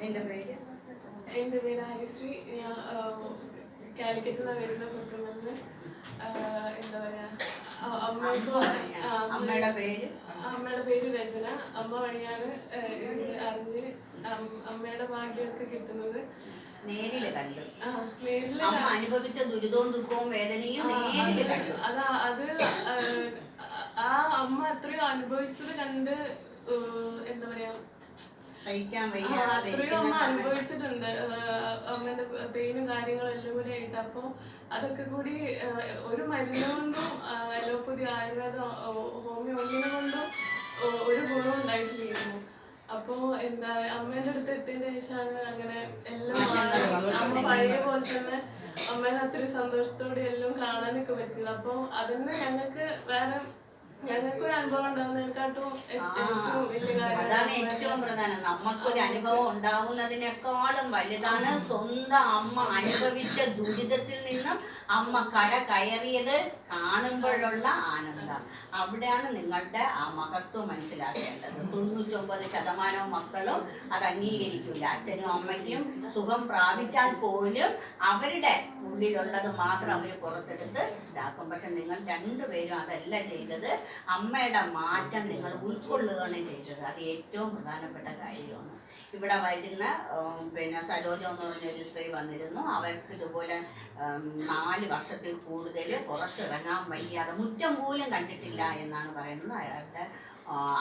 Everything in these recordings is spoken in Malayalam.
എന്റെ പേര്? എന്റെ പേര് ഹരിശ്രീ ഞാൻ കാലിക്കറ്റിൽ നിന്ന് വരുന്ന കൊച്ചുമന്ന് എന്താ പറയാ അ- അമ്മ അമ്മയുടെ പേര്? അമ്മയുടെ പേര് രചന. അമ്മ വഴിയാണ് അറിഞ്ഞ് അമ്മയുടെ ഭാഗ്യമൊക്കെ കിട്ടുന്നത്. നേരിൽ കണ്ടു. അമ്മ അനുഭവിച്ച ദുരിതവും ദുഃഖവും വേദനയും നേരിൽ കണ്ടു. അതാ അത് ആ, അമ്മ എത്രയോ അനുഭവിച്ചത് കണ്ട് സഹിക്കാൻ വയ്യാതെ അത്രയും അമ്മ അനുഭവിച്ചിട്ടുണ്ട്. അങ്ങനെ അമ്മേന്റെ പെയിനും കാര്യങ്ങളും എല്ലാം കൂടി ആയിട്ട്. അപ്പൊ അതൊക്കെ കൂടി ഒരു മരുന്ന് കൊണ്ടും അലോപ്പതി ആയുർവേദം ഹോമിയോ ഒന്നിനെ കൊണ്ടും ഒരു ഗുണം ഉണ്ടായിട്ടില്ലായിരുന്നു. അപ്പോ എന്താ അമ്മേന്റെ അടുത്ത് എത്തിയതിന് ശേഷമാണ് അങ്ങനെ എല്ലാം. അമ്മ പഴയ പോലെ തന്നെ അമ്മേനെ അത്രയും സന്തോഷത്തോടെ എല്ലാം കാണാനൊക്കെ പറ്റിയത്. അപ്പൊ അതിന് ഞങ്ങൾക്ക് വേറെ ഞങ്ങൾക്ക് ഒരു അനുഭവം ഉണ്ടാകുന്നതിനെക്കാട്ടും ഏ- ഏറ്റവും വലിയ കാര്യം അതാണ് ഏറ്റവും പ്രധാനം. നമുക്കൊരു അനുഭവം ഉണ്ടാകുന്നതിനേക്കാളും വലുതാണ് സ്വന്തം അമ്മ അനുഭവിച്ച ദുരിതത്തിൽ നിന്നും അമ്മ കര കയറിയത് കാണുമ്പോഴുള്ള ആനന്ദം. അവിടെയാണ് നിങ്ങളുടെ ആ മഹത്വം മനസ്സിലാക്കേണ്ടത്. തൊണ്ണൂറ്റൊമ്പത് ശതമാനവും മക്കളും അത് അംഗീകരിക്കില്ല അച്ഛനും അമ്മയ്ക്കും സുഖം പ്രാപിച്ചാൽ പോലും അവരുടെ ഉള്ളിലുള്ളത് മാത്രം അവർ പുറത്തെടുത്ത് ഇതാക്കും. പക്ഷെ നിങ്ങൾ രണ്ടുപേരും അതല്ല ചെയ്തത്. അമ്മയുടെ മാറ്റം നിങ്ങൾ ഉൾക്കൊള്ളുകയാണ് ചെയ്തത്. അത് ഏറ്റവും പ്രധാനപ്പെട്ട കാര്യമാണ്. ഇവിടെ വരുന്ന പിന്നെ സരോജ എന്ന് പറഞ്ഞൊരു സ്ത്രീ വന്നിരുന്നു. അവർക്ക് ഇതുപോലെ നാല് വർഷത്തിൽ കൂടുതൽ പുറത്തിറങ്ങാൻ വയ്യാതെ മുറ്റം പോലും കണ്ടിട്ടില്ല എന്നാണ് പറയുന്നത്. അയാളുടെ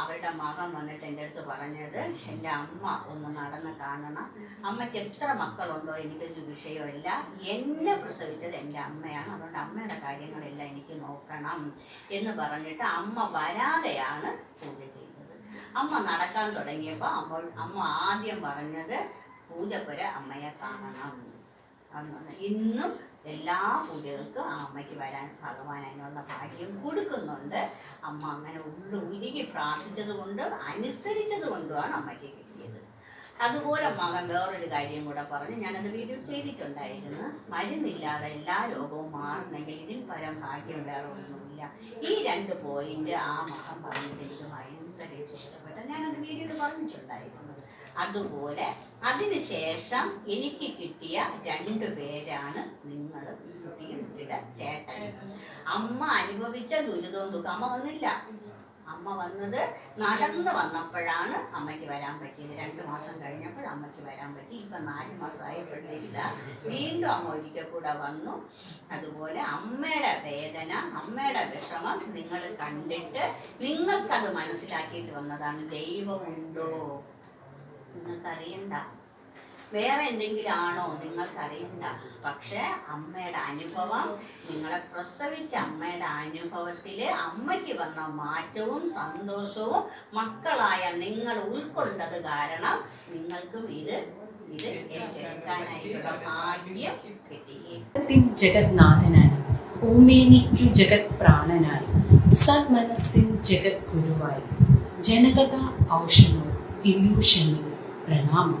അവരുടെ മകൻ വന്നിട്ട് എന്റെ അടുത്ത് പറഞ്ഞത് എന്റെ അമ്മ ഒന്ന് നടന്ന് കാണണം. അമ്മയ്ക്ക് എത്ര മക്കളുണ്ടോ? എനിക്കൊരു വിഷയമല്ല എന്നെ പ്രസവിച്ചത് എന്റെ അമ്മയാണ്. അതുകൊണ്ട് അമ്മയുടെ കാര്യങ്ങളെല്ലാം എനിക്ക് നോക്കണം. എന്ന് പറഞ്ഞിട്ട് അമ്മ വരാതെയാണ് പൂജ ചെയ്തത്. അമ്മ നടക്കാൻ തുടങ്ങിയപ്പോൾ അമ്മ അമ്മ ആദ്യം പറഞ്ഞത് പൂജപ്പുര അമ്മയെ കാണണം ഇന്നും എല്ലാ പൂജകൾക്കും ആ അമ്മയ്ക്ക് വരാൻ ഭഗവാൻ അതിനുള്ള ഭാഗ്യം കൊടുക്കുന്നുണ്ട്. അമ്മ അങ്ങനെ ഉള്ളു ഉരുകി പ്രാർത്ഥിച്ചത് കൊണ്ട് അനുസരിച്ചത് കൊണ്ടുമാണ് അമ്മയ്ക്ക് കിട്ടിയത്. അതുപോലെ മകൻ വേറൊരു കാര്യം കൂടെ പറഞ്ഞ്. ഞാനത് വീഡിയോ ചെയ്തിട്ടുണ്ടായിരുന്നു. മരുന്നില്ലാതെ എല്ലാ രോഗവും മാറുന്നെങ്കിൽ ഇതിൽ പരം ഭാഗ്യം വേറെ ഒന്നുമില്ല. ഈ രണ്ട് പോയിന്റ് ആ മകൻ പറഞ്ഞത് എനിക്ക് ഭയങ്കര ഇഷ്ടപ്പെട്ടു. ഞാനത് വീഡിയോയിൽ പറഞ്ഞിട്ടുണ്ടായിരുന്നു. അതുപോലെ അതിനുശേഷം എനിക്ക് കിട്ടിയ രണ്ടു പേരാണ് നിങ്ങൾ കുട്ടിയുടെ ചേട്ടൻ അമ്മ അനുഭവിച്ച ദുരിതവും ദുഃഖം. അമ്മ വന്നില്ല. അമ്മ വന്നത് നടന്ന് വന്നപ്പോഴാണ് അമ്മയ്ക്ക് വരാൻ പറ്റിയത്. രണ്ട് മാസം കഴിഞ്ഞപ്പോൾ അമ്മയ്ക്ക് വരാൻ പറ്റി. ഇപ്പം നാല് മാസമായപ്പോഴത്തേക്കില്ല വീണ്ടും അമ്മ ഒരിക്കൽ കൂടെ വന്നു. അതുപോലെ അമ്മയുടെ വേദന അമ്മയുടെ വിഷമം നിങ്ങൾ കണ്ടിട്ട് നിങ്ങൾക്കത് മനസ്സിലാക്കിയിട്ട് വന്നതാണ് ദൈവമുണ്ടോ? നിങ്ങൾക്കറിയണ്ട. വേറെ എന്തെങ്കിലും ആണോ നിങ്ങൾക്കറിയണ്ട പക്ഷേ അമ്മയുടെ അനുഭവം നിങ്ങളെ പ്രസവിച്ച അമ്മയുടെ അനുഭവത്തിൽ അമ്മയ്ക്ക് വന്ന മാറ്റവും സന്തോഷവും മക്കളായ നിങ്ങൾ ഉൾക്കൊണ്ടത് കാരണം നിങ്ങൾക്കും ഇത് ഇത് ഏറ്റെടുക്കാനായിട്ടുള്ള ഭാഗ്യം കിട്ടി. ജഗന്നാഥനായി ഭൂമേനിക്കു ജഗത് പ്രാണനായി സന്മനസ്സിൻ ജഗത് ഗുരുവായി ജനകഥ ഔഷധം ഇല്യൂഷനിൽ പ്രണാമം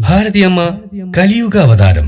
Bharathiyamma Kaliyuga Avatharam.